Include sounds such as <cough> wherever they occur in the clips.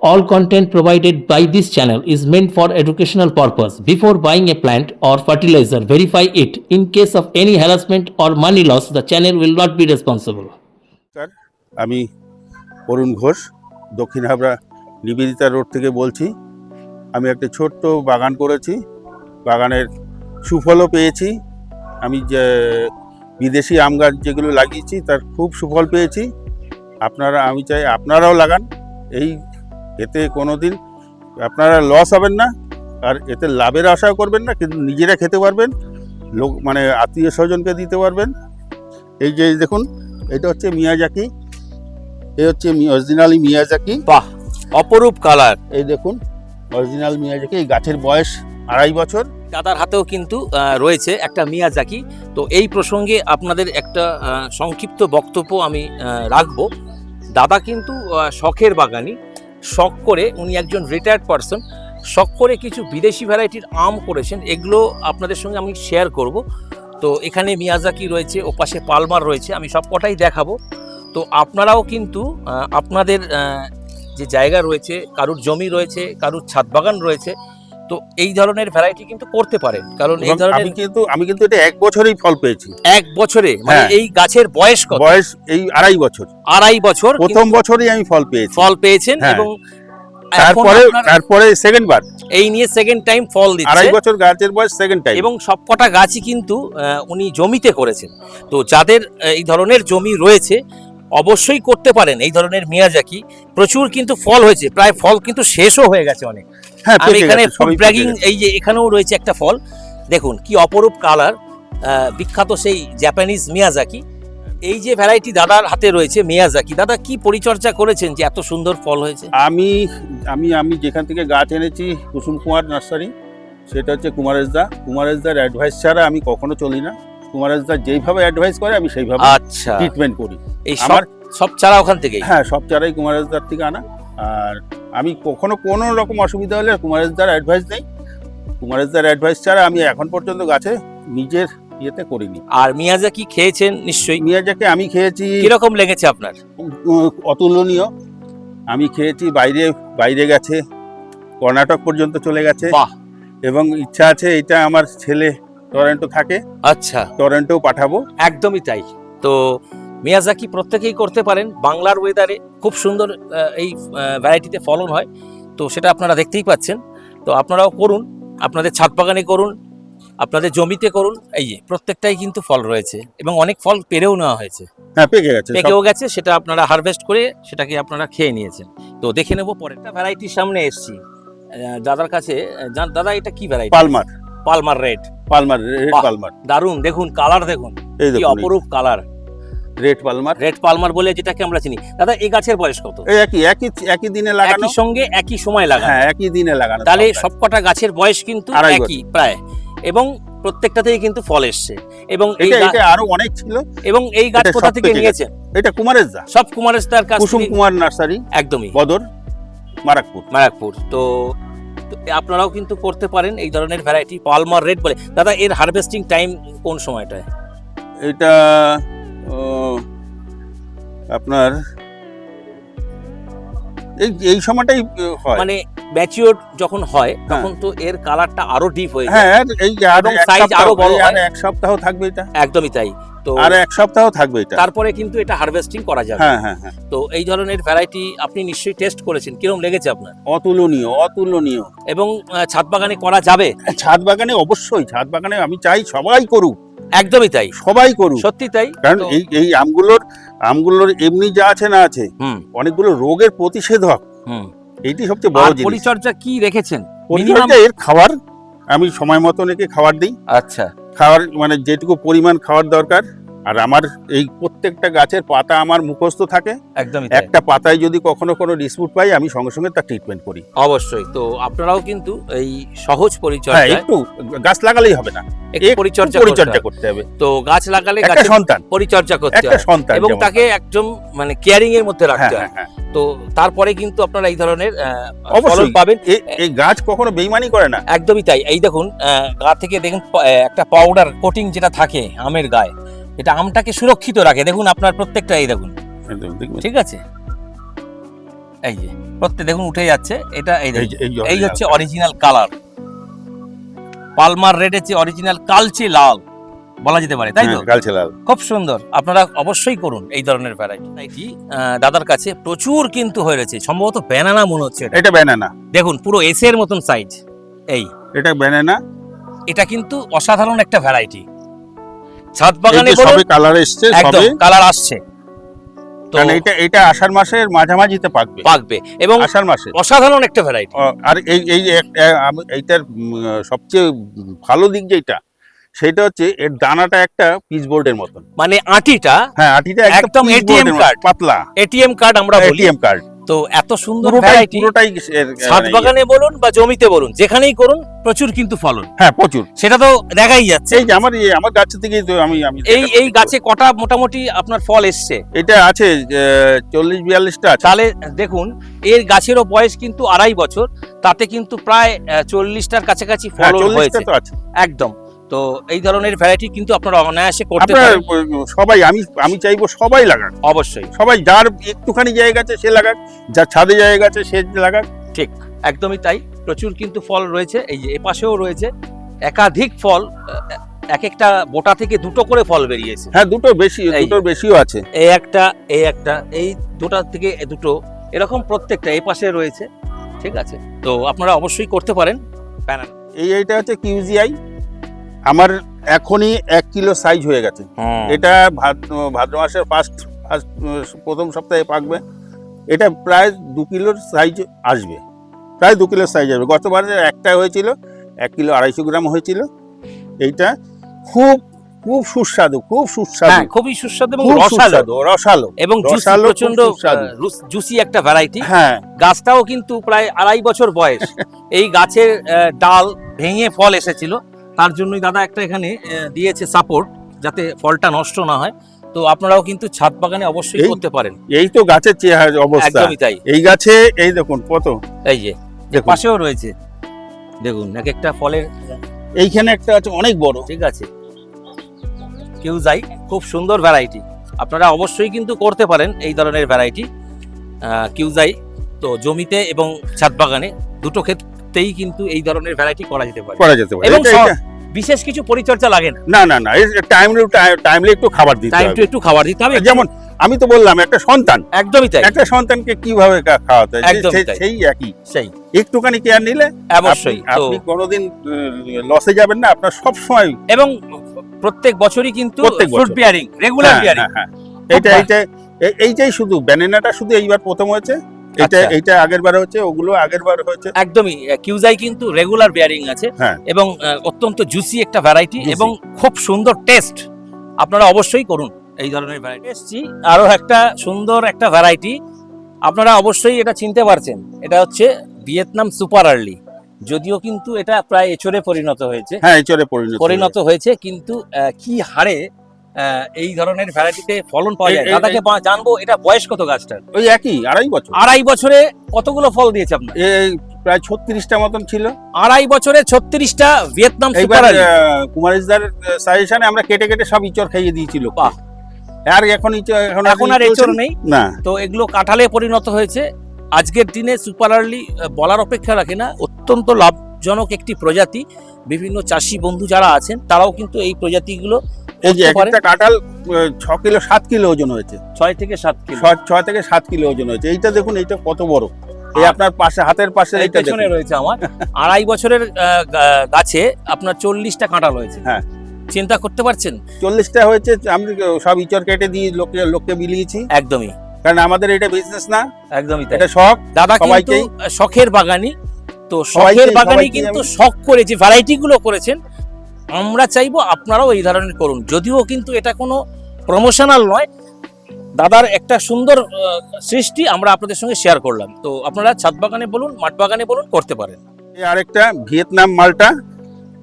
All content provided by this channel is meant for educational purpose. Before buying a plant or fertilizer, verify it. In case of any harassment or money loss, the channel will not be responsible. নমস্কার আমি অরুণ ঘোষ দক্ষিণ Habra Nivedita road থেকে বলছি আমি একটা ছোট্ট বাগান করেছি বাগানের সুফলও পেয়েছি আমি যে বিদেশি আম গাছ যেগুলো লাগিয়েছি তার খুব সুফল পেয়েছি আপনারা আমি চাই আপনারাও লাগান এই এতে কোনো দিন আপনারা লস হবেন না আর এতে লাভের আশাও করবেন না কিন্তু নিজেরা খেতে পারবেন লোক মানে আত্মীয় স্বজনকে দিতে পারবেন। এই যে দেখুন এটা হচ্ছে মিয়াজাকি এই হচ্ছে অরিজিনালি মিয়াজাকি। বাহ অপরূপ কালার এই দেখুন অরিজিনাল মিয়াজাকি এই গাছের বয়স আড়াই বছর। দাদার হাতেও কিন্তু রয়েছে একটা মিয়াজাকি। তো এই প্রসঙ্গে আপনাদের একটা সংক্ষিপ্ত বক্তব্য আমি রাখব। দাদা কিন্তু শখের বাগানি শখ করে উনি একজন রিটায়ার্ড পারসন শখ করে কিছু বিদেশি ভ্যারাইটির আম করেছেন, এগুলো আপনাদের সঙ্গে আমি শেয়ার করব। তো এখানে মিয়াজাকি রয়েছে ও পাশে পালমার রয়েছে, আমি সব কটাই দেখাবো। তো আপনারাও কিন্তু আপনাদের যে জায়গা রয়েছে, কারুর জমি রয়েছে, কারুর ছাদ বাগান রয়েছে তো এই ধরনের ভ্যারাইটি কিন্তু করতে পারেন। কারণ এই ধরনের আমি কিন্তু আমি কিন্তু এটা এক বছরেই ফল পেয়েছি। এক বছরে? মানে হ্যাঁ। এই গাছের বয়স কত? বয়স এই আড়াই বছর। আড়াই বছর প্রথম বছরই আমি ফল পেয়েছি। ফল পেয়েছেন হ্যাঁ। এবং তারপরে তারপরে সেকেন্ড বার। এই নিয়ে সেকেন্ড টাইম ফল দিচ্ছে। আড়াই বছর গাছের বয়স সেকেন্ড টাইম এবং সবকটা গাছই কিন্তু উনি জমিতে করেছেন। তো যাদের এই ধরনের জমি রয়েছে অবশ্যই করতে পারেন। এই ধরনের মিয়াজাকি প্রচুর কিন্তু ফল হয়েছে প্রায় ফল কিন্তু শেষও হয়ে গেছে অনেক। হ্যাঁ এখানে ব্র্যাগিং এই যে এখানেও রয়েছে একটা ফল। দেখুন কি অপরূপ কালার বিখ্যাত সেই জাপানিজ মিয়াজাকি। এই যে ভ্যারাইটি দাদার হাতে রয়েছে মিয়াজাকি। দাদা কি পরিচর্যা করেছেন যে এত সুন্দর ফল হয়েছে? আমি আমি আমি যেখান থেকে গাছ এনেছি কুসুম কুমার নার্সারি সেটা হচ্ছে কুমারেশদা। কুমারেশদার অ্যাডভাইস ছাড়া আমি কখনো চলি না। কুমারেশদা যেইভাবে অ্যাডভাইস করে আমি সেইভাবে আচ্ছা। ট্রিটমেন্ট করি। এই আমার সব চারা ওখান থেকেই? হ্যাঁ সব চারাই কুমারেশদার থেকে আনা। আর আমি কখনো কোনো রকম অসুবিধা হলে কুমারেশদার অ্যাডভাইস নেই। কুমারেশদার অ্যাডভাইস ছাড়া আমি এখন পর্যন্ত গাছে নিজের ইয়েতে করিনি। আর মিয়াজা মিয়াজাকি খেয়েছেন নিশ্চয়ই? মিয়াজাকে আমি খেয়েছি কীরকম লেগেছে আপনার? অতুলনীয়। আমি খেয়েছি বাইরে বাইরে গেছে কর্ণাটক পর্যন্ত চলে গেছে। এবং ইচ্ছা আছে এটা আমার ছেলে টরেন্টো থাকে আচ্ছা। টরেন্টোও পাঠাবো। একদমই তাই। তো মিয়াজাকি প্রত্যেকেই করতে পারেন। বাংলার ওয়েদারে খুব সুন্দর এই ভ্যারাইটিতে ফলন হয়। তো সেটা আপনারা দেখতেই পাচ্ছেন। তো আপনারাও করুন আপনাদের ছাদ বাগানে করুন আপনাদের জমিতে করুন এই প্রত্যেকটাই কিন্তু ফল রয়েছে এবং অনেক ফল পেরেও নেওয়া হয়েছে। হ্যাঁ পেকে গেছে পেকেও গেছে সেটা আপনারা হারভেস্ট করে সেটাকে আপনারা খেয়ে নিয়েছেন। তো দেখে নেব পরেরটা ভ্যারাইটির সামনে এসছি। দাদার কাছে দাদা এটা কি variety palmer. Palmer red palmer red palmer. দারুণ দেখুন কালার দেখুন এই অপরূপ colour red palmer red palmer বলে যেটাকে আমরা চিনি। দাদা এই গাছের বয়স কত? একই একই একই দিনে লাগানো। একই সঙ্গে একই সময় লাগানো। হ্যাঁ একই দিনে লাগানো। তাহলে সবকটা গাছের বয়স কিন্তু একই প্রায়। এবং প্রত্যেকটাতেই কিন্তু ফল এসছে। এবং এই এটা আরও অনেক ছিল। এবং এই গাছ কোথা থেকে নিয়েছেন এটা কুমারের দা সব কুমারেশদার কাছ কুসুম কুমার নার্সারি একদমই। বদর মারাকপুর। মায়াকপুর তো আপনারাও কিন্তু করতে পারেন এই ধরনের ভ্যারাইটি পালমার রেড বলে। দাদা এর হারভেস্টিং টাইম কোন সময়টায়? এটা আপনার এই এই সময়টাই হয়। মানে ম্যাচিওর যখন হয় তখন তো এর কালারটা আরও ডিপ হয়ে যায়। হ্যাঁ এই আর সপ্তাহ- আরও বড় আর হয়। এক সপ্তাহ থাকবে এটা। একদমই তাই। তো আর এক সপ্তাহ থাকবে এটা। তারপরে কিন্তু এটা হারভেস্টিং করা যাবে। হ্যাঁ হ্যাঁ হ্যাঁ। তো এই ধরনের ভ্যারাইটি আপনি নিশ্চয়ই টেস্ট করেছেন। কিরম লেগেছে আপনার? অতুলনীয় অতুলনীয়। এবং ছাদ বাগানে করা যাবে? ছাদ বাগানে অবশ্যই ছাদ বাগানে আমি চাই সবাই করুক। একদমই তাই। সবাই করুক। সত্যি তাই। কারণ এই এই আমগুলোর আমগুলোর এমনি যা আছে না আছে অনেকগুলো রোগের প্রতিষেধক। হুম। এইটি সবচেয়ে বড় জিনিস। পরিচর্যা কি রেখেছেন? পরিচর্যা এর খাবার আমি সময় মতন একে খাবার দিই। আচ্ছা। খাবার মানে যেটুকু পরিমাণ খাওয়ার দরকার আর আমার এই প্রত্যেকটা গাছের পাতা আমার মুখস্থ থাকে। একদমই তাই। একটা পাতায় যদি কখনো কোনো ডিসপুট পাই আমি সঙ্গে সঙ্গে তার ট্রিটমেন্ট করি। অবশ্যই। তো আপনারাও কিন্তু এই সহজ হ্যাঁ পরিচর্যা একটু গাছ লাগালেই হবে না। পরিচর্যা পরিচর্যা করতে হবে। তো গাছ লাগালে গাছের সন্তান। পরিচর্যা করতে একটা সন্তান এবং তাকে একদম মানে কেয়ারিং এর মধ্যে হ্যাঁ রাখতে হ্যাঁ হয় হ্যাঁ। তো তারপরে কিন্তু আপনারা এই ধরনের ফলন পাবেন। এই গাছ কখনো বেইমানি করে না। একদমই তাই। এই দেখুন গা থেকে দেখুন একটা পাউডার কোটিং যেটা থাকে আমের গায়ে এটা আমটাকে সুরক্ষিত রাখে। দেখুন আপনার প্রত্যেকটা এই দেখুন। ঠিক আছে? এই যে প্রত্যেক দেখুন উঠে যাচ্ছে। এটা এই এই দেখুন। এই হচ্ছে অরিজিনাল কালার পালমার রেডের হচ্ছে অরিজিনাল কালচে লাল। বলা যেতে পারে তাই তো? হ্যাঁ, কালচে লাল। খুব সুন্দর। আপনারা অবশ্যই করুন এই ধরনের ভ্যারাইটি দাদার কাছে প্রচুর কিন্তু হয়ে রয়েছে। সম্ভবত ব্যানানা মনে হচ্ছে এটা। এটা ব্যানানা দেখুন পুরো এসের মতন সাইজ এই। এটা ব্যানানা এটা কিন্তু অসাধারণ একটা ভ্যারাইটি ছাদ বাগানে সবে কালার এসছে একদম কালার আসছে। কারণ এটা এটা আষাঢ় মাসের মাঝামাঝিতে পাকবে। পাকবে। এবং আষাঢ় মাসে। অসাধারণ একটা ভ্যারাইটি আর এই এই এইটার সবচেয়ে ভালো দিক যেটা সেটা হচ্ছে এর দানাটা একটা পিচ বোর্ডের মতন। মানে আটিটা হ্যাঁ আটিটা একদম ATM card। পাতলা। এটিএম কার্ড আমরা এটিএম কার্ড তো এত সুন্দর পুরোটাই ভ্যারাইটি পুরোটাই ছাদ মানে, বাগানে বলুন বা জমিতে বলুন যেখানেই করুন প্রচুর কিন্তু ফলন। হ্যাঁ প্রচুর। সেটা তো দেখাই যাচ্ছে। এই যে আমার আমার গাছ থেকেই তো আমি আমি এই এই গাছে কটা মোটামুটি আপনার ফল এসছে? এটা আছে চল্লিশ বিয়াল্লিশটা তাহলে দেখুন এর গাছেরও বয়স কিন্তু আড়াই বছর তাতে কিন্তু প্রায় চল্লিশটার কাছাকাছি ফল হয়েছে। একদম। তো এই ধরনের ভ্যারাইটি কিন্তু আপনারা অনায়াসে করতে পারেন। সবাই আমি আমি চাইব সবাই লাগাক। অবশ্যই। সবাই যার একটুখানি জায়গা আছে সে লাগাক যার ছাদে জায়গা আছে সে লাগাক। ঠিক একদমই তাই। প্রচুর কিন্তু ফল রয়েছে এই যে এপাশেও রয়েছে একাধিক ফল এক একটা বোটা থেকে দুটো করে ফল বেরিয়েছে। হ্যাঁ দুটো বেশি। দুটোর বেশিও আছে। এই একটা এই একটা এই দুটা থেকে এ দুটো এরকম প্রত্যেকটা এই পাশে রয়েছে ঠিক আছে। তো আপনারা অবশ্যই করতে পারেন। ব্যানানা এই এইটা হচ্ছে কিউজিআই আমার এখনই এক কিলো সাইজ হয়ে গেছে। এটা ভাদ্র মাসের ফার্স্ট ফার্স্ট প্রথম সপ্তাহে পাকবে। এটা প্রায় দু কিলোর সাইজ আসবে। প্রায় দু কিলোর সাইজ আসবে। গতবার একটা হয়েছিল এক কিলো আড়াইশো গ্রাম হয়েছিল। এইটা খুব খুব সুস্বাদু খুব সুস্বাদু। হ্যাঁ খুবই সুস্বাদু এবং রসালো। রসালো। এবং রসালো, প্রচণ্ড জুসি একটা ভ্যারাইটি হ্যাঁ। গাছটাও কিন্তু প্রায় আড়াই বছর বয়স। <laughs> এই গাছের ডাল ভেঙে ফল এসেছিল। তার জন্যই দাদা একটা এখানে দিয়েছে সাপোর্ট যাতে ফলটা নষ্ট না হয়। তো আপনারাও কিন্তু ছাদ বাগানে অবশ্যই করতে পারেন। এই তো গাছের চেহারা অবস্থা। একদমই তাই। এই গাছে এই দেখুন কত? এই যে পাশেও রয়েছে। দেখুন এক একটা ফলের এইখানে একটা আছে অনেক বড়। ঠিক আছে। কেউ যাই খুব সুন্দর ভ্যারাইটি আপনারা অবশ্যই কিন্তু করতে পারেন এই ধরনের ভ্যারাইটি কিউজাই তো জমিতে এবং ছাদ বাগানে দুটো ক্ষেত্রেই কিন্তু এই ধরনের ভ্যারাইটি করা যেতে পারে। করা যেতে পারে। এবং বিশেষ কিছু পরিচর্যা লাগে না। না না না টাইমলি টাইমলি একটু খাবার দিতে টাইম টু হবে একটু খাবার দিতে হবে। যেমন আমি তো বললাম একটা সন্তান। একদমই তাই। একটা সন্তানকে কীভাবে খাওয়াতে। সেই একই। সেই। একটুখানি কেয়ার নিলে অবশ্যই। আপনি- কোনোদিন লসে যাবেন না আপনার সব সময় এবং প্রত্যেক বছরই কিন্তু ফ্রুট বিয়ারিং রেগুলার বিয়ারিং এইটা বাহ। এইটা এ- এইটাই শুধু ব্যানানাটা শুধু এইবার প্রথম হয়েছে? এটা আচ্ছা। এইটা আগের বার হচ্ছে ওগুলো আগের বার হয়েছে। একদমই কিউজাই কিন্তু রেগুলার বিয়ারিং আছে হ্যাঁ। এবং অত্যন্ত জুসি একটা ভ্যারাইটি এবং খুব সুন্দর টেস্ট আপনারা অবশ্যই করুন এই ধরনের ভ্যারাইটি এসছি আরও একটা সুন্দর একটা ভ্যারাইটি আপনারা অবশ্যই এটা চিনতে পারছেন। এটা হচ্ছে ভিয়েতনাম সুপার আর্লি যদিও কিন্তু এটা প্রায় এচরে পরিণত হয়েছে। হ্যাঁ এচরে পরিণত পরিণত হয়েছে। কিন্তু কি হারে এই ধরনের ভ্যারাইটিতে ফলন পাওয়া যায়। দাদাকে জানব এটা বয়স কত গাছটার। ওই একই আড়াই বছর। আড়াই বছরে কতগুলো ফল দিয়েছে আপনার? প্রায় ছত্রিশটা মতন ছিল। আড়াই বছরে ছত্রিশটা ভিয়েতনাম সুপার কুমারিশদার সাজেশনে আমরা কেটে কেটে সব ইচড় খাইয়ে দিয়েছিল বাহ। আর এখন এখন এখন আর এচর নেই। না। তো এগুলো কাঁঠালে পরিণত হয়েছে। আজকের দিনে সুপার আর্লি বলার অপেক্ষা রাখে না। অত্যন্ত লাভজনক একটি প্রজাতি। বিভিন্ন চাষি বন্ধু যারা আছেন তারাও কিন্তু এই প্রজাতিগুলো এই যে একটা কাঁঠাল ছ কিলো সাত কিলো ওজন হয়েছে। ছয় থেকে সাত কিলো। ছয় থেকে সাত কিলো ওজন হয়েছে। এইটা দেখুন এইটা কত বড়। এই আপনার পাশে হাতের পাশে এইটা পেছনে রয়েছে আমার। আড়াই বছরের গাছে আপনার চল্লিশটা কাঁঠাল হয়েছে। হ্যাঁ। চিন্তা করতে পারছেন? চল্লিশটা হয়েছে আমি সব ইচর কেটে দিয়ে লোককে লোককে বিলিয়েছি। একদমই। কারণ আমাদের এটা বিজনেস না। একদমই এটা শখ। দাদা কিন্তু শখের বাগানি তো শখের বাগানি কিন্তু শখ করে যে ভ্যারাইটি গুলো করেছেন আমরা চাইব আপনারাও এই ধরনের করুন। যদিও কিন্তু এটা কোনো প্রমোশনাল নয়। দাদার একটা সুন্দর সৃষ্টি আমরা আপনাদের সঙ্গে শেয়ার করলাম। তো আপনারা ছাদ বাগানে বলুন, মাঠ বাগানে বলুন, করতে পারেন। এই আরেকটা ভিয়েতনাম মালটা,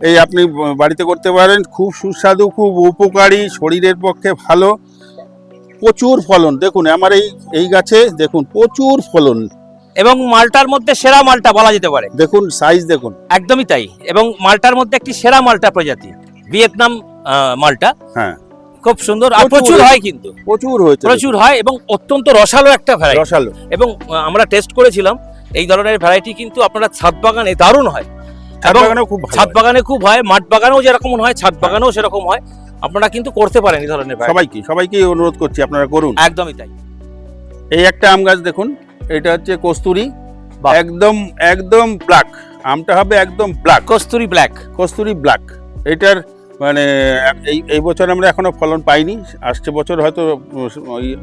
এই আপনি বাড়িতে করতে পারেন। খুব সুস্বাদু, খুব উপকারী, শরীরের পক্ষে ভালো। প্রচুর ফলন, দেখুন, আমার এই এই গাছে, দেখুন, প্রচুর ফলন। এবং মালটার মধ্যে সেরা মালটা বলা যেতে পারে। দেখুন সাইজ দেখুন। একদমই তাই। এবং মালটার মধ্যে একটি সেরা মালটা প্রজাতি ভিয়েতনাম মালটা। হ্যাঁ। খুব সুন্দর আর প্রচুর হয় কিন্তু। প্রচুর হয়েছে। প্রচুর হয় এবং অত্যন্ত রসালো একটা ভ্যারাইটি রসালো। এবং আমরা টেস্ট করেছিলাম এই ধরনের ভ্যারাইটি কিন্তু আপনারা ছাদ বাগানে দারুণ হয়। ছাদ এবং খুব ভালো ছাদ বাগানে খুব হয় মাঠ বাগানেও যেরকম হয় ছাদ বাগানেও সেরকম হয়। আপনারা কিন্তু করতে পারেন এই ধরনের। সবাইকে সবাইকে অনুরোধ করছি আপনারা করুন। একদমই তাই। এই একটা আম গাছ দেখুন। এটা হচ্ছে কস্তুরি। একদম একদম ব্ল্যাক আমটা হবে একদম black kasuri black kasuri black এটার মানে এই এই বছর আমরা এখনও ফলন পাইনি। আসছে বছর হয়তো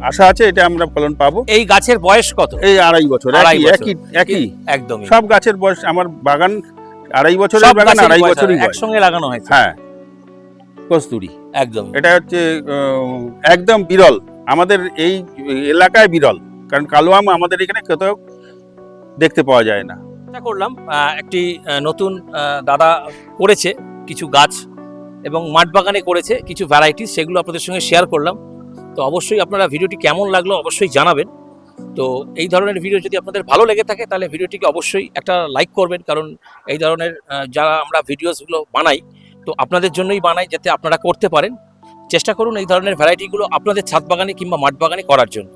আশা আছে এটা আমরা ফলন পাবো। এই গাছের বয়স কত? এই আড়াই বছর একই একই একদমই। সব গাছের বয়স আমার বাগান আড়াই বছরের বাগান আড়াই বছরই একসঙ্গে লাগানো হয়েছে। হ্যাঁ। কস্তুরি। একদম এটা হচ্ছে একদম বিরল। আমাদের এই এলাকায় বিরল। কারণ কালো আম আমাদের এখানে কোথাও দেখতে পাওয়া যায় না। চেষ্টা করলাম একটি নতুন দাদা করেছে কিছু গাছ এবং মাঠ বাগানে করেছে কিছু ভ্যারাইটিস সেগুলো আপনাদের সঙ্গে শেয়ার করলাম। তো অবশ্যই আপনারা ভিডিওটি কেমন লাগল অবশ্যই জানাবেন। তো এই ধরনের ভিডিও যদি আপনাদের ভালো লেগে থাকে, তাহলে ভিডিওটিকে অবশ্যই একটা লাইক করবেন, কারণ এই ধরনের যারা আমরা ভিডিওসগুলো বানাই, তো আপনাদের জন্যই বানাই যাতে আপনারা করতে পারেন। চেষ্টা করুন এই ধরনের ভ্যারাইটিগুলো আপনাদের ছাদ বাগানে কিংবা মাঠ বাগানে করার জন্য।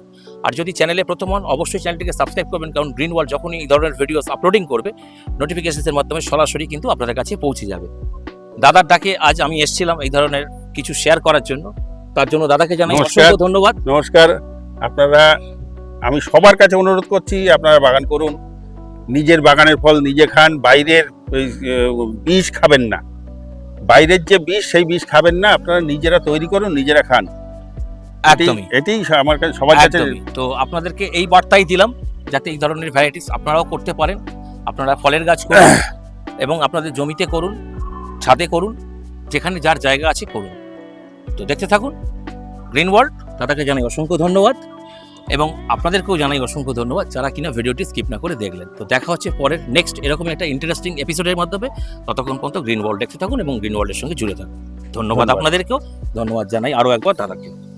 আর যদি চ্যানেলে প্রথম হন অবশ্যই চ্যানেলটিকে সাবস্ক্রাইব করবেন কারণ গ্রিন ওয়ার্ল্ড যখনই এই ধরনের ভিডিওস আপলোডিং করবে নোটিফিকেশনের মাধ্যমে সরাসরি কিন্তু আপনাদের কাছে পৌঁছে যাবে। দাদার ডাকে আজ আমি এসেছিলাম এই ধরনের কিছু শেয়ার করার জন্য। তার জন্য দাদাকে জানাই। অসংখ্য ধন্যবাদ। নমস্কার। আপনারা আমি সবার কাছে অনুরোধ করছি আপনারা বাগান করুন। নিজের বাগানের ফল নিজে খান বাইরের বিষ খাবেন না। বাইরের যে বিষ সেই বিষ খাবেন না। আপনারা নিজেরা তৈরি করুন নিজেরা খান। একদমই। এটাই আমার কাছে সবার কাছে তো আপনাদেরকে এই বার্তাই দিলাম যাতে এই ধরনের ভ্যারাইটিস আপনারাও করতে পারেন। আপনারা ফলের গাছ করুন <clears throat> এবং আপনাদের জমিতে করুন ছাদে করুন যেখানে যার জায়গা আছে করুন। তো দেখতে থাকুন গ্রিন ওয়ার্ল্ড দাদাকে জানাই অসংখ্য ধন্যবাদ এবং আপনাদেরকেও জানাই অসংখ্য ধন্যবাদ যারা কিনা ভিডিওটি স্কিপ না করে দেখলেন। তো দেখা হচ্ছে পরের নেক্সট এরকম একটা ইন্টারেস্টিং এপিসোডের মাধ্যমে। ততক্ষণ পর্যন্ত গ্রিন ওয়ার্ল্ড দেখতে থাকুন এবং গ্রিন ওয়ার্ল্ডের সঙ্গে জুড়ে থাকুন। ধন্যবাদ। আপনাদেরকেও। ধন্যবাদ জানাই আরও একবার দাদাকে।